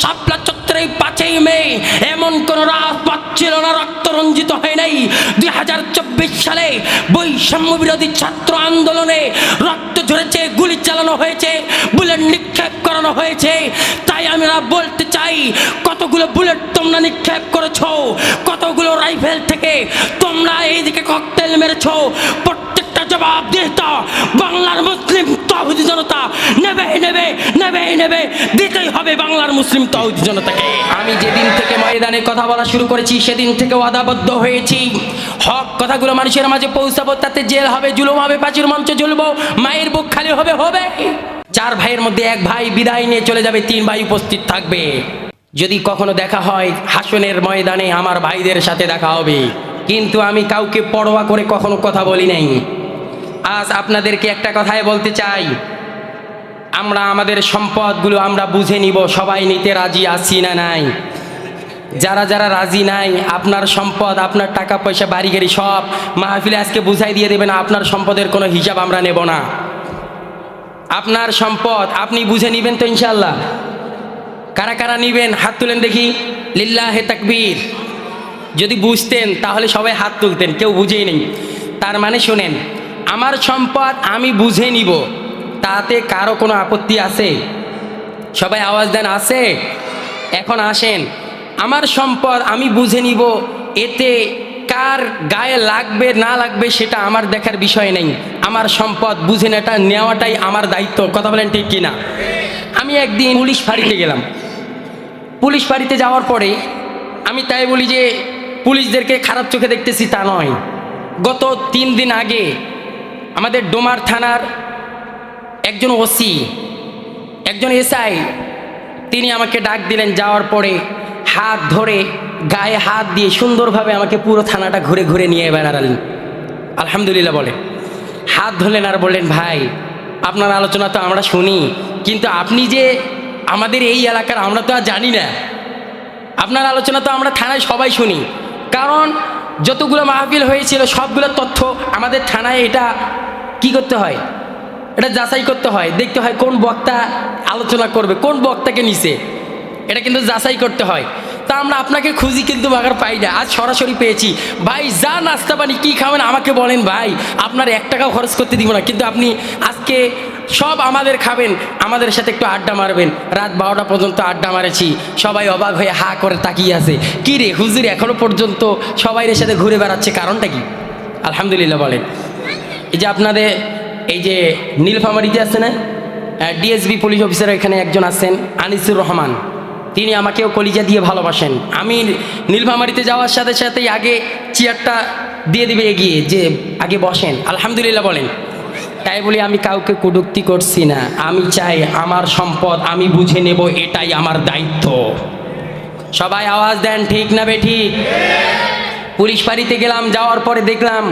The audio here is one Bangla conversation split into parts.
শাপলা চত্বরে পাঁচই মে এমন কোন রাজপথ ছিল না রক্তরঞ্জিত হয় নাই। দুই হাজার চব্বিশ সালে বৈষম্য বিরোধী ছাত্র আন্দোলনে রক্ত ঝরেছে, গুলি চালানো হয়েছে, বুলেট নিক্ষেপ করানো হয়েছে। তাই আমরা বলতে চাই, কতগুলো বুলেট তোমরা নিক্ষেপ করেছ, কতগুলো রাইফেল থেকে তোমরা এইদিকে ককটেল মেরেছো প্রত্যেকটা জবাব দিত বাংলার মুসলিম তহুদি জনতা, নেবে নেবে নেবে নেবে, দিতেই হবে বাংলার মুসলিম তহুদি জনতাকে। আমি যেদিন থেকে ময়দানে কথা বলা শুরু করেছি, সেদিন থেকে ওয়াদাবদ্ধ হয়েছি। হক কথাগুলো মানুষের মাঝে পৌঁছাবো, তাতে জেল হবে, জুলুম হবে, পাঁচির মঞ্চে ঝুলবো, মায়ের বুক খালি হবে হবে। চার ভাইয়ের মধ্যে এক ভাই বিদায় নিয়ে চলে যাবে, তিন ভাই উপস্থিত থাকবে। যদি কখনো দেখা হয়, হাসনের ময়দানে আমার ভাইদের সাথে দেখা হবে। কিন্তু আমি কাউকে পরোয়া করে কখনো কথা বলি নাই। আজ আপনাদেরকে একটা কথাই বলতে চাই। আমরা আমাদের সম্পদগুলো আমরা বুঝে নিব, সবাই নিতে রাজি আছি না নাই? যারা যারা রাজি নাই, আপনার সম্পদ, আপনার টাকা, পয়সা, বাড়ি গাড়ি সব মাহফিলে আজকে বুঝাই দিয়ে দেবেন, আপনার সম্পদের কোনো হিসাব আমরা নেব না। আপনার সম্পদ আপনি বুঝে নেবেন তো ইনশাল্লাহ কারা কারা নিবেন? হাত তুলেন দেখি। লিল্লাহে তাকবীর। যদি বুঝতেন, তাহলে সবাই হাত তুলতেন, কেউ বুঝেই নেই। তার মানে শোনেন আমার সম্পদ আমি বুঝে নিব। তাতে কারও কোনো আপত্তি আছে? সবাই আওয়াজ দেন, আছে। এখন আসেন। আমার সম্পদ আমি বুঝে নিব, এতে কার গায়ে লাগবে, না লাগবে সেটা আমার দেখার বিষয় নেই। আমার সম্পদ বুঝে নেটা নেওয়াটাই আমার দায়িত্ব। কথা বলেন ঠিক কিনা? আমি একদিন পুলিশ ফাঁড়িতে গেলাম। পুলিশ ফাঁড়িতে যাওয়ার পরে আমি তাই বলি যে, পুলিশদেরকে খারাপ চোখে দেখতেছি তা নয়। গত তিন দিন আগে আমাদের ডোমার থানার একজন ওসি, একজন এসআই, তিনি আমাকে ডাক দিলেন যাওয়ার পরে হাত ধরে, গায়ে হাত দিয়ে সুন্দরভাবে আমাকে পুরো থানাটা ঘুরে ঘুরে নিয়ে বেড়ালেন আলহামদুলিল্লাহ বলে। হাত ধরলেন আর বললেন, ভাই, আপনার আলোচনা তো আমরা শুনি, কিন্তু আপনি যে আমাদের এই এলাকার, আমরা তো আর জানি না। আপনার আলোচনা তো আমরা থানায় সবাই শুনি। কারণ যতগুলো মাহফিল হয়েছিল, সবগুলো তথ্য আমাদের থানায় এটা কি করতে হয়? এটা যাচাই করতে হয়, দেখতে হয় কোন বক্তা আলোচনা করবে, কোন বক্তাকে নিছে। এটা কিন্তু যাচাই করতে হয়। তা আমরা আপনাকে খুঁজি কিন্তু বাগার পাই না। আজ সরাসরি পেয়েছি। ভাই, যা নাস্তা পানি, কী খাবেন আমাকে বলেন ভাই। আপনার এক টাকাও খরচ করতে দিব না। কিন্তু আপনি আজকে সব আমাদের খাবেন, আমাদের সাথে একটু আড্ডা মারবেন। রাত বারোটা পর্যন্ত আড্ডা মারেছি। সবাই অবাক হয়ে হা করে তাকিয়ে আছে। কি রে, হুজুর এখনও পর্যন্ত সবাইয়ের সাথে ঘুরে বেড়াচ্ছে। কারণটা কি? আলহামদুলিল্লাহ বলেন। এই যে আপনাদের এই যে নীলফামারিতে আছে না ডিএসবি পুলিশ অফিসার এখানে একজন আছেন, আনিসুর রহমান। তিনি আমাকেও কলিজা দিয়ে ভালোবাসেন। আমি নীলফামারিতে যাওয়ার সাথে সাথেই আগে চেয়ারটা দিয়ে দিবে এগিয়ে, যে আগে বসেন। আলহামদুলিল্লাহ বলেন। তাই বলি, আমি কাউকে কটুক্তি করছি না। আমি চাই আমার সম্পদ, আমি বুঝে নেব, এটাই আমার দায়িত্ব। সবাই আওয়াজ দেন, ঠিক না বে, ঠিক? পুলিশ ফাঁড়িতে গেলাম, যাওয়ার পরে দেখলাম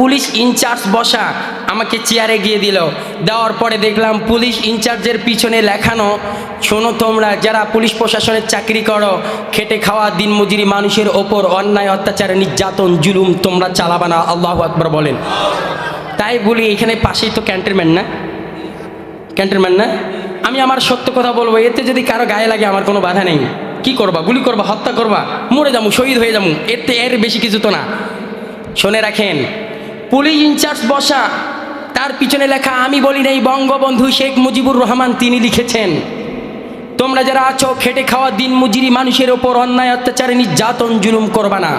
পুলিশ ইনচার্জ বসা আমাকে চেয়ারে গিয়ে দিল। দেওয়ার পরে দেখলাম পুলিশ ইনচার্জের পিছনে লেখানো, শোনো তোমরা, যারা পুলিশ প্রশাসনের চাকরি করো, খেটে খাওয়া দিনমজুরি মানুষের ওপর অন্যায়, অত্যাচার, নির্যাতন, জুলুম তোমরা চালাবা না। আল্লাহ আকবর বলেন। তাই বলি, এখানে পাশেই তো ক্যান্টনমেন্ট না? ক্যান্টনমেন্ট না? আমি আমার সত্য কথা বলব, এতে যদি কারও গায়ে লাগে আমার কোনো বাধা নেই। কি করবা? গুলি করবা? হত্যা করবা? মরে যাব, শহীদ হয়ে যাব, এতে এর বেশি কিছু তো না। শুনে রাখেন পুলিশ ইনচার্জ বসা। তার পিছনে লেখা, আমি বলি নাই, বঙ্গবন্ধু শেখ মুজিবুর রহমান তিনি লিখেছেন। তোমরা যারা আছো, খেটে খাওয়া দিন মজুরি মানুষের ওপর অন্যায় অত্যাচারে নির্যাতন জুলুম করবা না।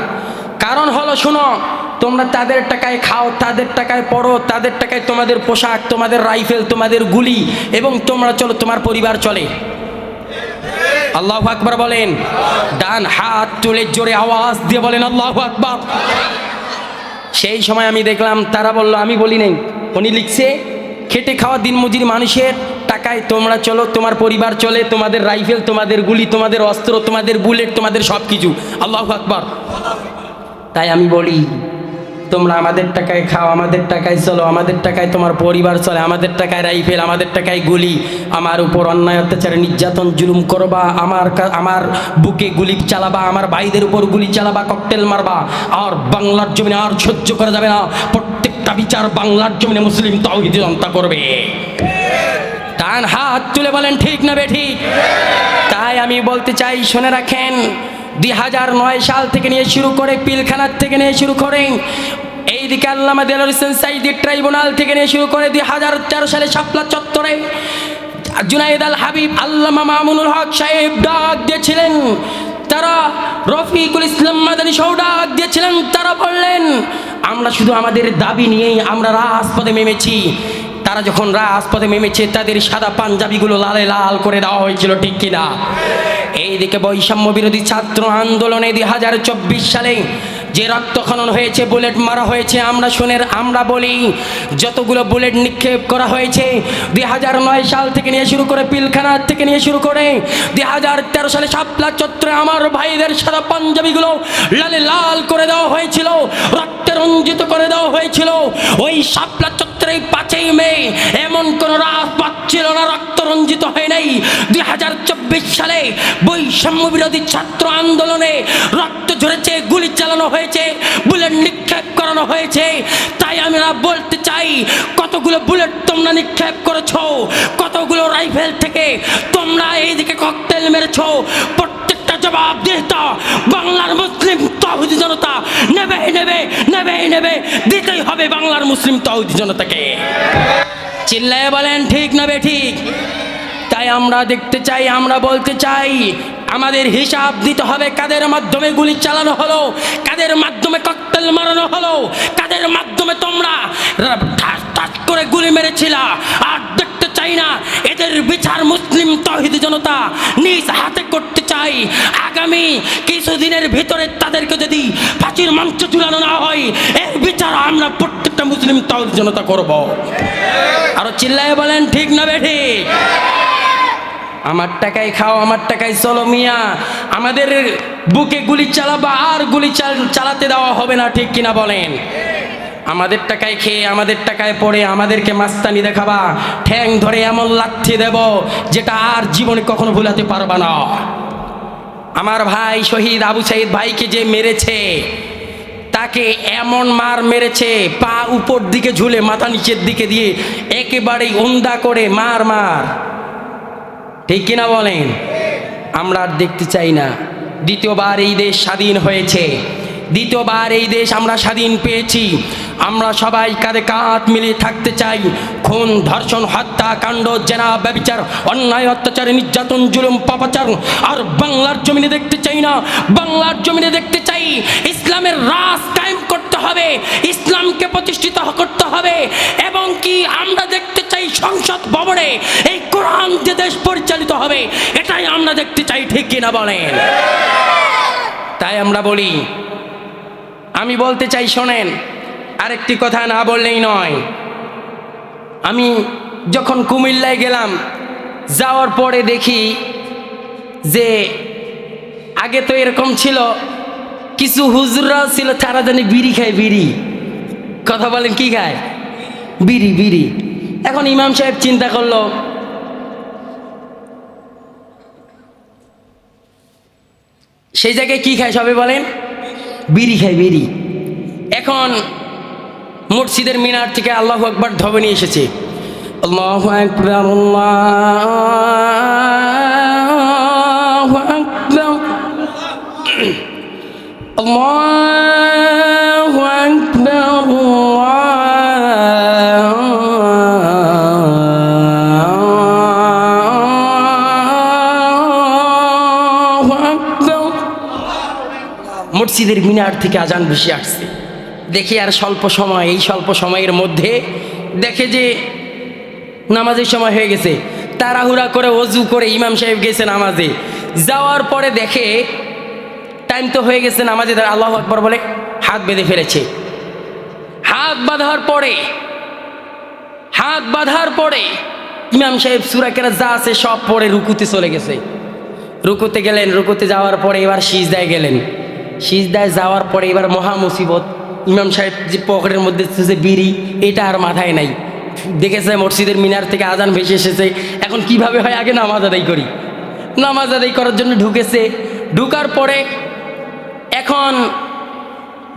কারণ হলো, শোনো, তোমরা তাদের টাকায় খাও, তাদের টাকায় পড়ো তাদের টাকায় তোমাদের পোশাক, তোমাদের রাইফেল, তোমাদের গুলি এবং তোমরা চলো, তোমার পরিবার চলে। আল্লাহ আকবার বলেন। ডান হাত তুলে জোরে আওয়াজ দিয়ে বলেন, আল্লাহ আকবার। সেই সময় আমি দেখলাম, তারা বলল, আমি বলি নেই। উনি লিখছে, খেটে খাওয়া দিনমজুরি মানুষের টাকায় তোমরা চলো, তোমার পরিবার চলে, তোমাদের রাইফেল, তোমাদের গুলি, তোমাদের অস্ত্র, তোমাদের বুলেট, তোমাদের সব কিছু আল্লাহ আকবর। তাই আমি বলি তোমরা আমাদের টাকায় খাও, আমাদের টাকায় চলো, আমাদের টাকায় তোমার পরিবার চলে, আমাদের টাকায় রাইফেল, আমাদের টাকায় গুলি। আমার উপর অন্যায়, অত্যাচারে, নির্যাতন জুলুম করবা, আমার আমার বুকে গুলি চালাবা, আমার ভাইদের উপর গুলি চালাবা ককটেল মারবা। আর বাংলার জমিনে আর সহ্য করা যাবে না। প্রত্যেকটা বিচার বাংলার জমিনে মুসলিম তাওহিদ জনতা করবে। ডান হাত তুলে বলেন, ঠিক না বে ঠিক? তাই আমি বলতে চাই, শুনে রাখেন দুই হাজার নয় সাল থেকে নিয়ে শুরু করে পিলখানার থেকে নিয়ে শুরু করে এইদিকে আল্লামা দেল হোসেন সাইদি ট্রাইব্যুনাল থেকে নিয়ে শুরু করে দুই হাজার তেরো সালে শাপলা চত্বরে জুনাইদ আল হাবিব আল্লামা মামুনুল হক সাহেব ডাক দিয়েছিলেন। তারা রফিকুল ইসলাম মাদানী সহ ডাক দিয়েছিলেন। তারা বললেন, আমরা শুধু আমাদের দাবি নিয়েই আমরা রাজপথে নেমেছি। তারা যখন রাজপথে নেমেছে, তাদের সাদা পাঞ্জাবিগুলো লালে লাল করে দেওয়া হয়েছিল, ঠিক কিনা? এইদিকে বৈষম্য বিরোধী ছাত্র আন্দোলনে দুই হাজার চব্বিশ সালে যে রক্তখনন হয়েছে, বুলেট মারা হয়েছে, আমরা শুনের আমরা বলি, যতগুলো বুলেট নিক্ষেপ করা হয়েছে, দুই হাজার নয় সাল থেকে নিয়ে শুরু করে পিলখানার থেকে নিয়ে শুরু করে, দুই হাজার তেরো সালে শাপলা চত্বরে আমার ভাইদের সাদা পাঞ্জাবিগুলো লালে লাল করে দেওয়া হয়েছিল, রক্তে রঞ্জিত করে দেওয়া হয়েছিল। ওই শাপলা চত্বরে পাঁচই মে এমন কোনো রাজপথ ছিল না, রক্ত রঞ্জিত হয় নাই। দুই হাজার চব্বিশ সালে বৈষম্য বিরোধী ছাত্র আন্দোলনে রক্ত ঝরেছে, গুলি চালানো হয়েছে, বুলেট নিক্ষেপ করানো হয়েছে। তাই আমরা বলতে চাই, কতগুলো বুলেট তোমরা নিক্ষেপ করেছ, কতগুলো রাইফেল থেকে তোমরা এইদিকে ককটেল মেরেছো? প্রত্যেকটা জবাব দিতে বাংলার মুসলিম তহুদি জনতা নেবে নেবে নেবে নেবে, দিতেই হবে বাংলার মুসলিম তহুদি জনতাকে। চিল্লায় বলেন, ঠিক নেবে, ঠিক। তাই আমরা দেখতে চাই, আমরা বলতে চাই, আমাদের হিসাব দিতে হবে কাদের মাধ্যমে গুলি চালানো হলো, কাদের মাধ্যমে ককটেল মারানো হলো, কাদের মাধ্যমে তোমরা ঠাস করে গুলি মেরেছিলা। আর দেখতে চাই না, এদের বিচার মুসলিম তহিদ জনতা নিজ হাতে করতে চাই। আগামী কিছুদিনের ভিতরে তাদেরকে যদি ফাঁসির মঞ্চ ঝুলানো না হয় এর বিচার আমরা প্রত্যেকটা মুসলিম তহিদ জনতা করব। আরও চিল্লায় বলেন, ঠিক না বেঠি আমার টাকায় খাও, আমার টাকায় চলো মিয়া। আমাদের বুকে গুলি চালাবা, আর গুলি চালাতে দেওয়া হবে না, ঠিক কিনা বলেন? আমাদের টাকায় খেয়ে, আমাদের টাকায় পড়ে, আমাদেরকে মাস্তানি দেখাবা। ঠ্যাং ধরে এমন লাথি দেব, যেটা আর জীবনে কখনো ভুলাতে পারবা না। আমার ভাই শহীদ আবু সাইদ ভাইকে যে মেরেছে, তাকে এমন মার মেরেছে, পা উপর দিকে ঝুলে, মাথা নিচের দিকে দিয়ে, একেবারেই উন্দা করে মার মার। ঠিক কিনা বলেন? আমরা আর দেখতে চাই না। দ্বিতীয়বার এই দেশ স্বাধীন হয়েছে। দ্বিতীয়বার এই দেশ আমরা স্বাধীন পেয়েছি। আমরা সবাই কাঁধে কাঁধ মিলিয়ে থাকতে চাই। খুন, ধর্ষণ, হত্যা, কাণ্ড, জেনা, ব্যবচার, অন্যায়, অত্যাচার, নির্যাতন, জুলুম, পাপাচার, আর বাংলার জমিনে দেখতে চাই না। বাংলার জমিনে দেখতে চাই ইসলামের রাস কায়েম করতে হবে, ইসলামকে প্রতিষ্ঠিত করতে হবে, এবং কি আমরা দেখতে চাই সংসদ ভবনে এই কোরআন যে দেশ পরিচালিত হবে, এটাই আমরা দেখতে চাই, ঠিক কিনা বলেন? তাই আমরা বলি, আমি বলতে চাই, শোনেন, আরেকটি কথা না বললেই নয়। আমি যখন কুমিল্লায় গেলাম, যাওয়ার পরে দেখি যে আগে তো এরকম ছিল কিছু হুজুররাও ছিল, তারা জানি বিড়ি খায়, বিড়ি। কথা বলেন, কি খায়? বিড়ি বিড়ি। এখন ইমাম সাহেব চিন্তা করল, সেই জায়গায় কি খায় সবে বলেন? বিড়ি খায়, বিড়ি। এখন মসজিদের মিনার থেকে আল্লাহ একবার ধবনি এসেছে। আল্লাহ আকবর, আল্লাহ الله أكبر الله أكبر মসজিদের মিনার থেকে আজান বেশি আসছে দেখি আর স্বল্প সময় এই স্বল্প সময়ের মধ্যে দেখে যে নামাজের সময় হয়ে গেছে তাড়াহুড়া করে অজু করে ইমাম সাহেব গেছে নামাজে যাওয়ার পরে দেখে টাইম তো হয়ে গেছে, নামাজে তারা আল্লাহ আকবর বলে হাত বেঁধে ফেলেছে। হাত বাঁধার পরে, হাত বাঁধার পরে ইমাম সাহেব সুরাকেরা যা আছে সব পরে রুকুতে চলে গেছে। রুকুতে গেলেন, রুকুতে যাওয়ার পরে এবার সিজদায় গেলেন। সিজদায় যাওয়ার পরে এবার মহা মুসিবত। ইমাম সাহেব যে পকেটের মধ্যে যে বিড়ি, এটা আর মাথায় নাই। দেখেছে মসজিদের মিনার থেকে আজান ভেসে এসেছে। এখন কীভাবে হয়, আগে নামাজ আদায় করি। নামাজ আদায় করার জন্য ঢুকেছে। ঢুকার পরে এখন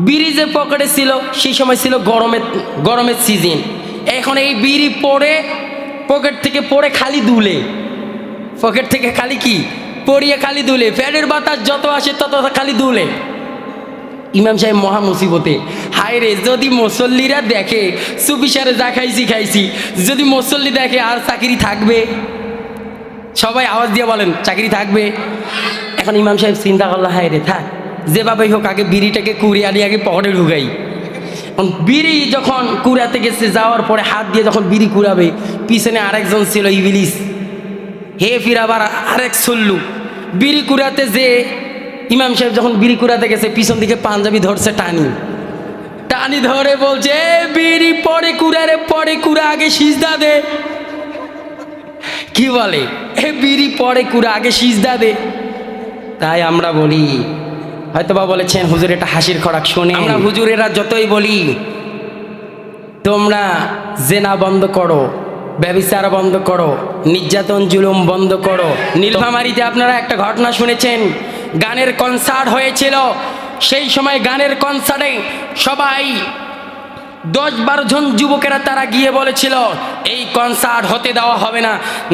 বিড়ি যে পকেটে ছিল, সেই সময় ছিল গরমের গরমের সিজন এখন এই বিড়ি পরে পকেট থেকে পড়ে খালি দুলে। পকেট থেকে খালি কি? পড়িয়ে খালি দুলে। ফ্যানের বাতাস যত আসে তত খালি দুলে। ইমাম সাহেব মহা মুসিবতে। হায় রে, যদি মুসল্লিরা দেখে সুবিসারে যা খাইছি খাইছি। যদি মুসল্লি দেখে, আর চাকরি থাকবে? সবাই আওয়াজ দিয়ে বলেন, চাকরি থাকবে? এখন ইমাম সাহেব চিন্তা করল, হায় রে, থাক। যেভাবেই হোক, আগে বিড়িটাকে কুড়ি আনি, আগে পকেটে ঢুকাই। বিড়ি যখন কুড়াতে গেছে, যাওয়ার পরে হাত দিয়ে যখন বিড়ি কুড়াবে, পিছনে আরেকজন ছিল ইবিলিস। হে ফির আবার আরেক সল্লু। বিড়ি কুড়াতে যে ইমাম সাহেব যখন বিড়ি কুড়াতে গেছে, পিছন দিকে পাঞ্জাবি ধরছে টানি। টানি ধরে বলছে বিড়ি, পরে কুড়া রে, পরে কুড়া, আগে সিজদা দে। কি বলে? এ বিড়ি, পরে কুড়া, আগে সিজদা দে। তাই আমরা বলি হয়তোবা বলেছেন, হুজুর, এটা হাসির খরাক শুনে আমরা হুজুরেরা যতই বলি, তোমরা জেনা বন্ধ করো, ব্যবিচার বন্ধ করো, নির্যাতন, জুলুম বন্ধ করো। নীলফামারিতে আপনারা একটা ঘটনা শুনেছেন, গানের কনসার্ট হয়েছিল। সেই সময় গানের কনসার্টে সবাই দশ বারো জন যুবকেরা তারা গিয়ে বলেছিল, এই কনসার্ট হতে দেওয়া হবে না।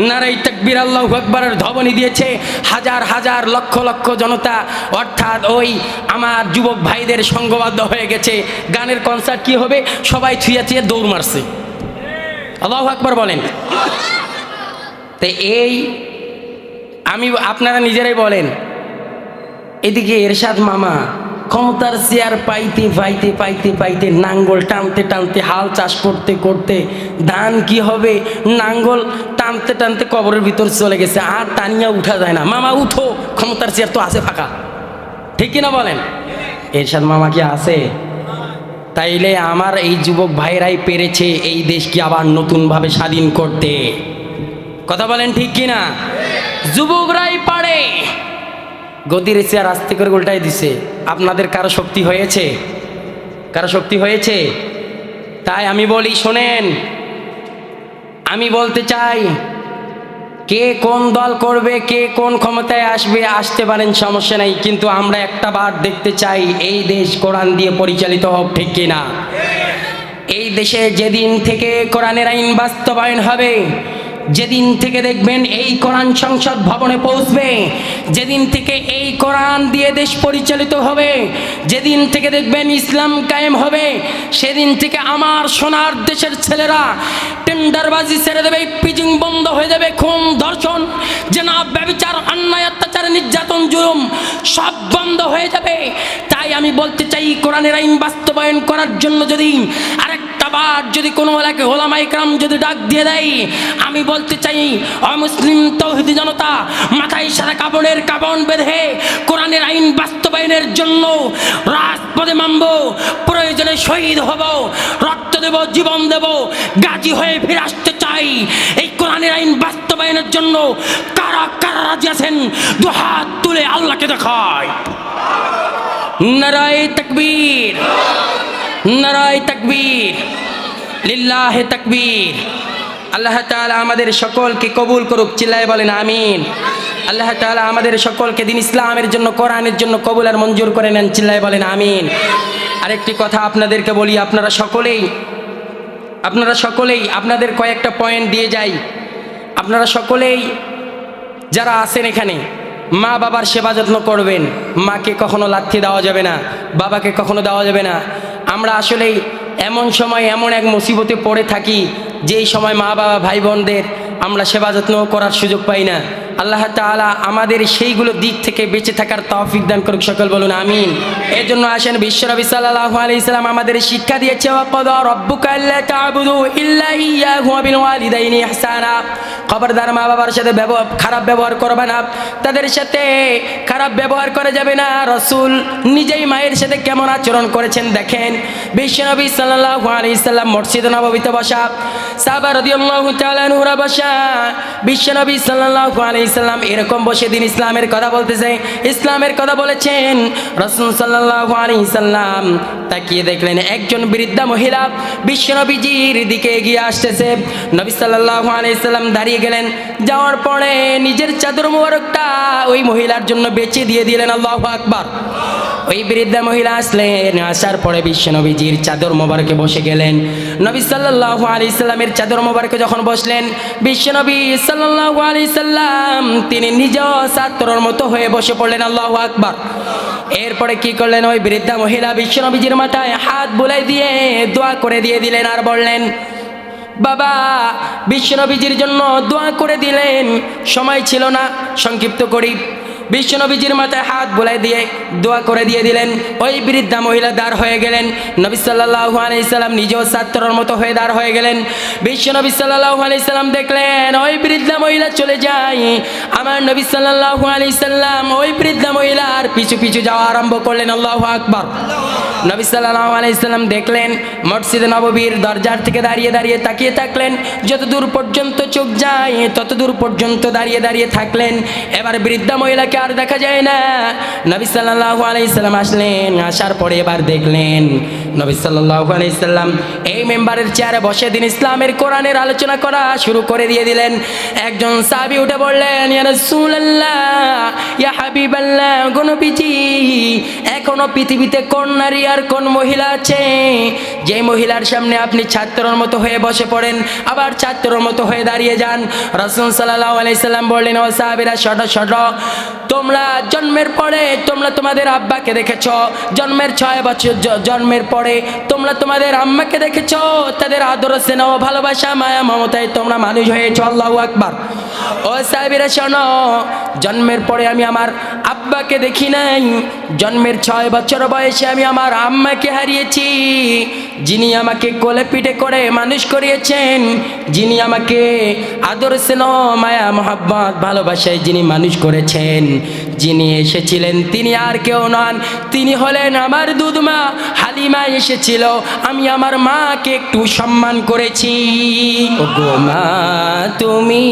নারাই তকবির আল্লাহ আকবরের ধবনি দিয়েছে, হাজার হাজার, লক্ষ লক্ষ জনতা, অর্থাৎ ওই আমার যুবক ভাইদের সঙ্গবদ্ধ হয়ে গেছে। গানের কনসার্ট কি হবে? সবাই থুয়ে থুয়ে দৌড় মারছে। আল্লাহ আকবর বলেন। তো এই আমি, আপনারা নিজেরাই বলেন, এদিকে এরশাদ মামা ক্ষমতার চেয়ার পাইতে পাইতে পাইতে পাইতে নাঙ্গল টানতে টানতে, হাল চাষ করতে করতে ধান কি হবে? নাঙ্গল টানতে টানতে কবরের ভিতর চলে গেছে। আর টানিয়া উঠা যায় না। মামা, উঠো। ক্ষমতার চেয়ার তো আছে ফাঁকা। ঠিক কিনা বলেন? এরশাদ মামা কি আছে? তাইলে আমার এই যুবক ভাইরাই পেরেছে এই দেশকে আবার নতুনভাবে স্বাধীন করতে। কথা বলেন ঠিক কিনা? যুবকরাই পারে। গদির চেয়ার আস্তে করে উল্টাই দিছে। আপনাদের কারও শক্তি হয়েছে? কারও শক্তি হয়েছে? তাই আমি বলি, শোনেন, আমি বলতে চাই, কে কোন দল করবে, কে কোন ক্ষমতায় আসবে, আসতে পারেন, সমস্যা নাই। কিন্তু আমরা একটা বার দেখতে চাই, এই দেশ কোরআন দিয়ে পরিচালিত হোক, ঠিক কিনা? এই দেশে যেদিন থেকে কোরআনের আইন বাস্তবায়ন হবে যেদিন থেকে দেখবেন এই কোরআন সংসদ ভবনে পৌঁছবে, যেদিন থেকে এই কোরআন দিয়ে দেশ পরিচালিত হবে, যেদিন থেকে দেখবেন ইসলাম কায়েম হবে, সেদিন থেকে আমার সোনার দেশের ছেলেরা টেন্ডারবাজি ছেড়ে দেবে পিজিং বন্ধ হয়ে যাবে, খুন, ধর্ষণ জেনা ব্যবচার, অন্যায়, অত্যাচার, নির্যাতন, জুলুম সব বন্ধ হয়ে যাবে। তাই আমি বলতে চাই, কোরআনের আইন বাস্তবায়ন করার জন্য যদি আরেকটা বার যদি কোনো এলাকায় ওলামাই কাম যদি ডাক দিয়ে দেয়, আমি বলতে চাই অমুসলিম তৌহিদি জনতা, মাথায় সারা কাপড়ের কাপড় বেঁধে কোরআনের আইন বাস্তবায়নের জন্য রাজপথে মানব প্রয়োজনে শহীদ হব, রক্ত দেব, জীবন দেব, গাজী হয়ে ফিরে আসতে চাই। এই কোরআনের আইন বাস্তবায়নের জন্য কারা কারা রাজি আছেন? দু হাত তুলে আল্লাহকে দেখায় নারায় তকবীর। নারায় তকবীর, লিল্লাহে তকবীর। আল্লাহ তাআলা আমাদের সকলকে কবুল করুক, চিল্লায় বলেন, আমিন। আল্লাহ তাআলা আমাদের সকলকে দিন ইসলামের জন্য, কোরআনের জন্য কবুল আর মঞ্জুর করে নেন, চিল্লায় বলেন, আমিন। আরেকটি কথা আপনাদেরকে বলি, আপনারা সকলেই আপনারা সকলেই আপনাদের কয়েকটা পয়েন্ট দিয়ে যাই। আপনারা সকলেই যারা আছেন এখানে, মা বাবার সেবা যত্ন করবেন। মাকে কখনো লাথি দেওয়া যাবে না, বাবাকে কখনো দেওয়া যাবে না। আমরা আসলেই এমন সময় এমন এক মুসিবতে পড়ে থাকি, যেই সময় মা বাবা ভাই বোনদের আমরা সেবা যত্ন করার সুযোগ পাই না। আল্লাহ তাআলা আমাদের সেইগুলো দিক থেকে বেঁচে থাকার তৌফিক দান করুক, সকল বলুন, আমিন। এর জন্য আসেন বিশ্বনবী সাল্লাল্লাহু আলাইহি সাল্লাম আমাদের শিক্ষা দিয়েছে খবরদার মা বাবার সাথে ব্যবহার খারাপ ব্যবহার করবে না, তাদের সাথে খারাপ ব্যবহার করা যাবে না। রসুল নিজেই মায়ের সাথে কেমন আচরণ করেছেন দেখেন। বিশ্বনবী সাল্লাল্লাহু আলাইহি সাল্লাম মসজিদ নববীতে বসা, সাহাবা রাদিয়াল্লাহু তাআলা বসা বিশ্বনবী আলাইহি সাল্লাম এরকম বসে দিন ইসলামের কথা বলতেছে। ইসলামের কথা বলেছেন রসুল সাল্লাহ সাল্লাম। তাকিয়ে দেখলেন একজন বৃদ্ধা মহিলা বিশ্বনবীজির দিকে এগিয়ে আসতেছে। নবী সাল্লাহ আলাইহি সাল্লাম দাঁড়িয়ে গেলেন। যাওয়ার পরে নিজের চাদর মোবারকটা ওই মহিলার জন্য বেঁচে দিয়ে দিলেন। আল্লাহ আকবার। ওই বৃদ্ধা মহিলা আসলেন আসার পরে বিশ্বনবীজির চাদর মোবারকে বসে গেলেন। নবী সাল্লাল্লাহু আলাইহি সাল্লামের চাদর মোবারকে যখন বসলেন বিশ্বনবী সাল্লাল্লাহু আলাইহি সাল্লাম তিনি নিজ ছাত্রর মতো হয়ে বসে পড়লেন, আল্লাহু আকবার। এরপরে কি করলেন ওই বৃদ্ধা মহিলা বিশ্বনবীজির মাথায় হাত বুলাই দিয়ে দোয়া করে দিয়ে দিলেন আর বললেন, বাবা বিশ্বনবীজির জন্য দোয়া করে দিলেন। সময় ছিল না, সংক্ষিপ্ত করি। বিশ্বনবীজির মাথায় হাত বোলাই দিয়ে দোয়া করে দিয়ে দিলেন, ওই বৃদ্ধা মহিলা দাঁড় হয়ে গেলেন। নবী সাল্লাহ আলাইসাল্লাম নিজেও ছাত্রর মতো হয়ে দাঁড় হয়ে গেলেন। বিশ্বনবী সাল্লাল্লাহু আলাইসাল্লাম দেখলেন, ওই বৃদ্ধা মহিলা চলে যায়। আমার নবী সাল্লাহ আলাইসাল্লাম ওই বৃদ্ধা মহিলার পিছু পিছু যাওয়া আরম্ভ করলেন, আল্লাহ আকবার। নবী সাল্লাল্লাহু আলাইহি সাল্লাম দেখলেন, মসজিদে নববীর দরজার থেকে দাঁড়িয়ে দাঁড়িয়ে তাকিয়ে থাকলেন। যতদূর পর্যন্ত চোখ যায় তত দূর পর্যন্ত দাঁড়িয়ে দাঁড়িয়ে থাকলেন। এবার বৃদ্ধা মহিলাকে আর দেখা যায় না। নবী সাল্লাল্লাহু আলাইহি সাল্লাম আসলেন, আসার পরে এবার দেখলেন নবী সাল্লাল্লাহু আলাইহি সাল্লাম এই মেম্বারের চেয়ারে বসে দিন ইসলামের কোরআনের আলোচনা করা শুরু করে দিয়ে দিলেন। একজন সাহাবী উঠে বললেন এখনও পৃথিবীতে কোন নারী আর কোন মহিলা আছে? যে মহিলার সামনে আপনি ছাত্রর মতো হয়ে বসে পড়েন, আবার ছাত্রর মতো হয়ে দাঁড়িয়ে যান। রসুল সাল্লাহ আলাইসাল্লাম বললেন, ও সাহাবিরা শট শট তোমরা জন্মের পরে তোমরা তোমাদের আব্বাকে দেখেছ। জন্মের ছয় বছর জন্মের পরে তোমরা তোমাদের আম্মাকে দেখেছ, তাদের আদর, স্নেহ, ভালোবাসা, মায়া, মমতায় তোমরা মানুষ হয়েছ। আল্লাহু আকবার। ও সাহেবেরা, শোনো, জন্মের পরে আমি আমার আব্বাকে দেখি নাই। জন্মের ছয় বছর বয়সে আমি আমার আম্মাকে হারিয়েছি। যিনি আমাকে কোলে পিঠে করে মানুষ করিয়েছেন, যিনি আমাকে আদর, স্নেহ, মায়া, মহাব্বত, ভালোবাসায় যিনি মানুষ করেছেন, যিনি এসেছিলেন, তিনি আর কেউ নন। তিনি হলেন আমার দুধমা হালিমা এসেছিল, আমি আমার মাকে একটু সম্মান করেছি। ও গো মা, তুমি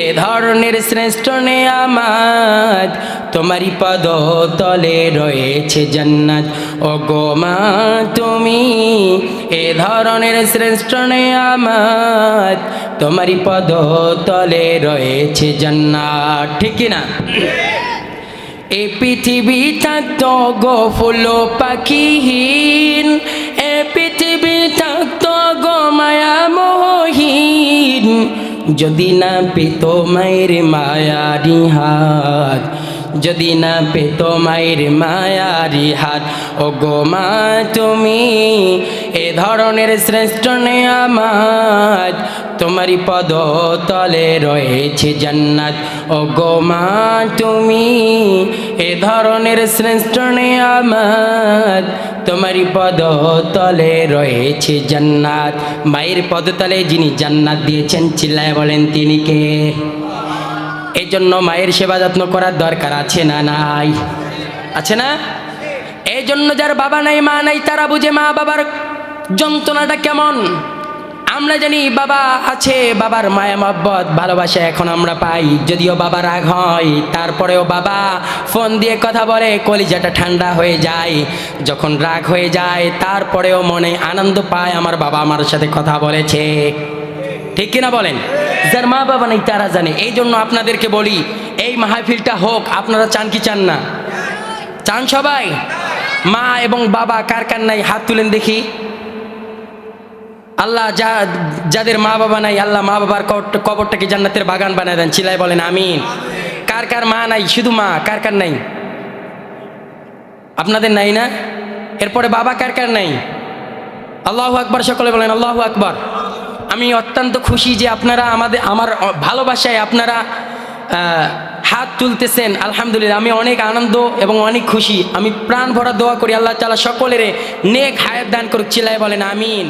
এ ধরনের শ্রেষ্ঠ আমার তোমারই পদ তলে রয়েছে জান্নাত। ও গো মা, তুমি এ ধরনের শ্রেষ্ঠ আমার তোমারই পদ তলে রয়েছে জান্নাত। ঠিক না এ পৃথিবী থাকতো গো ফুল পাখিহীন। এ পৃথিবী থাকতো গো মায়া মোহীন যদি না পেত মায়ের মায়ারি হাত যদি না পেত মায়ের মায়ারি হাত ও গো মা তুমি এ ধরনের শ্রেষ্ঠ আমার তোমারই পদ তলে রয়েছে জান্নাত। ও গো মা, তুমি এ ধরনের শ্রেষ্ঠ আমার তোমারই পদ তলে রয়েছে জান্নাত। মায়ের পদতলে যিনি জান্নাত দিয়েছেন, চিল্লায় বলেন তিনি কে? এই জন্য মায়ের সেবা যত্ন করার দরকার আছে না নাই? আছে না? এই জন্য যার বাবা নাই, মা নাই, তারা বুঝে মা বাবার যন্ত্রণাটা কেমন? আমরা জানি বাবা আছে, বাবার মায়া মহব্বত, ভালোবাসা এখন আমরা পাই। যদিও বাবা রাগ হয়, তারপরেও বাবা ফোন দিয়ে কথা বলে, কলিজাটা ঠান্ডা হয়ে যায়। যখন রাগ হয়ে যায়, তারপরেও মনে আনন্দ পায়, আমার বাবা আমার সাথে কথা বলেছে। ঠিক কিনা বলেন? যার মা বাবা নেই, তারা জানে। এই জন্য আপনাদেরকে বলি, এই মাহফিলটা হোক, আপনারা চান কি চান না? চান সবাই? মা এবং বাবা কার কার নাই? হাত তুলেন দেখি। আল্লাহ যা, যাদের মা বাবা নাই, আল্লাহ মা বাবার কবরটাকে জান্নাতের বাগান বানায় দেন। চিলাই বলেন, আমিন। কার কার মা নাই? শুধু মা, কার কার নাই? আপনাদের নাই না? এরপরে বাবা কার কার নাই? আল্লাহ আকবর, সকলে বলেন, আল্লাহ আকবর। আমি অত্যন্ত খুশি যে আপনারা আমাদের আমার ভালোবাসায় আপনারা হাত তুলতেছেন। আলহামদুলিল্লাহ, আমি অনেক আনন্দ এবং অনেক খুশি। আমি প্রাণ ভরা দোয়া করি আল্লাহ তালা সকলের নেক হায়াত দান করুক। চিল্লায় বলেন, আমিন।